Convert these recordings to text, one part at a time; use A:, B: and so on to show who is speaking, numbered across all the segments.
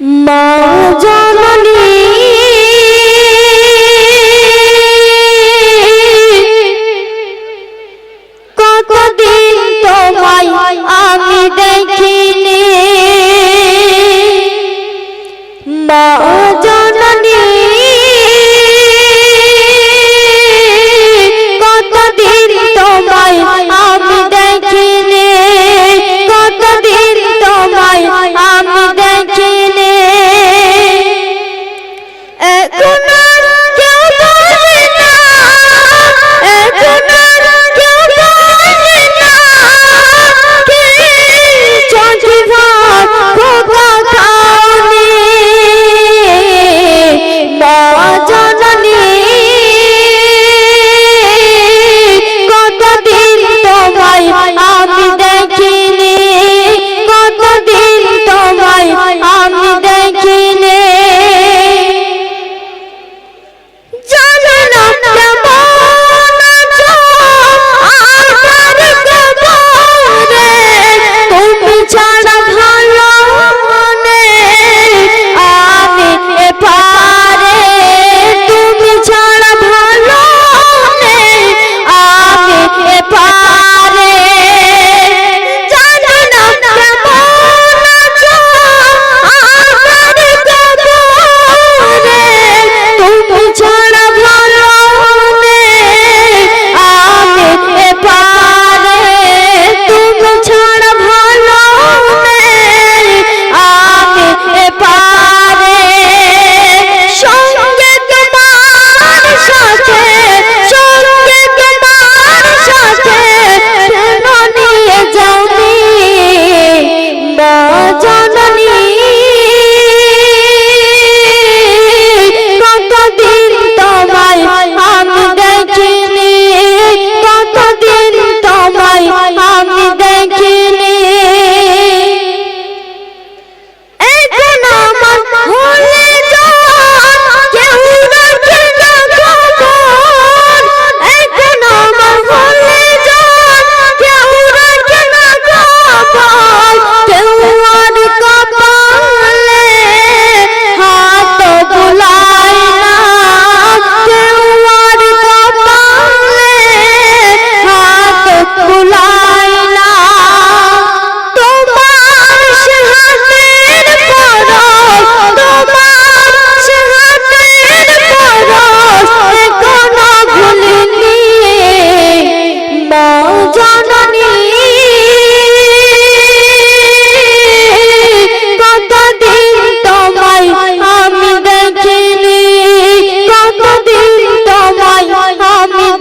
A: মা জননী। কতদিন তোমায় আমি দেখিনি। মা জননী। কতদিন তোমায় আমি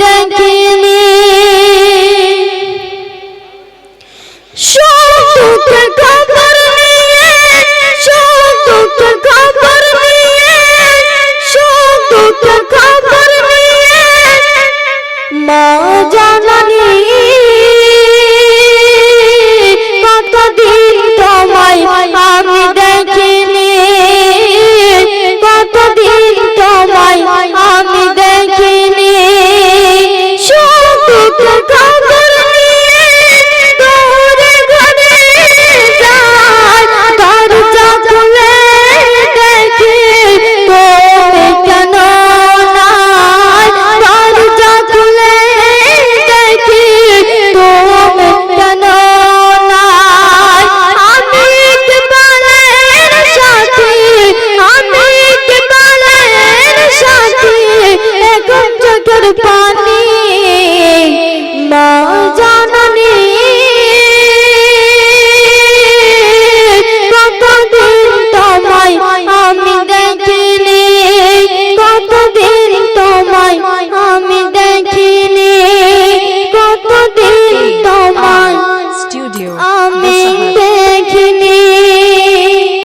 A: দেখিনি। সত্যকে খবর নিয়ে সত্যকে খবর নিয়ে সত্যকে খবর মা জানানি কুরবান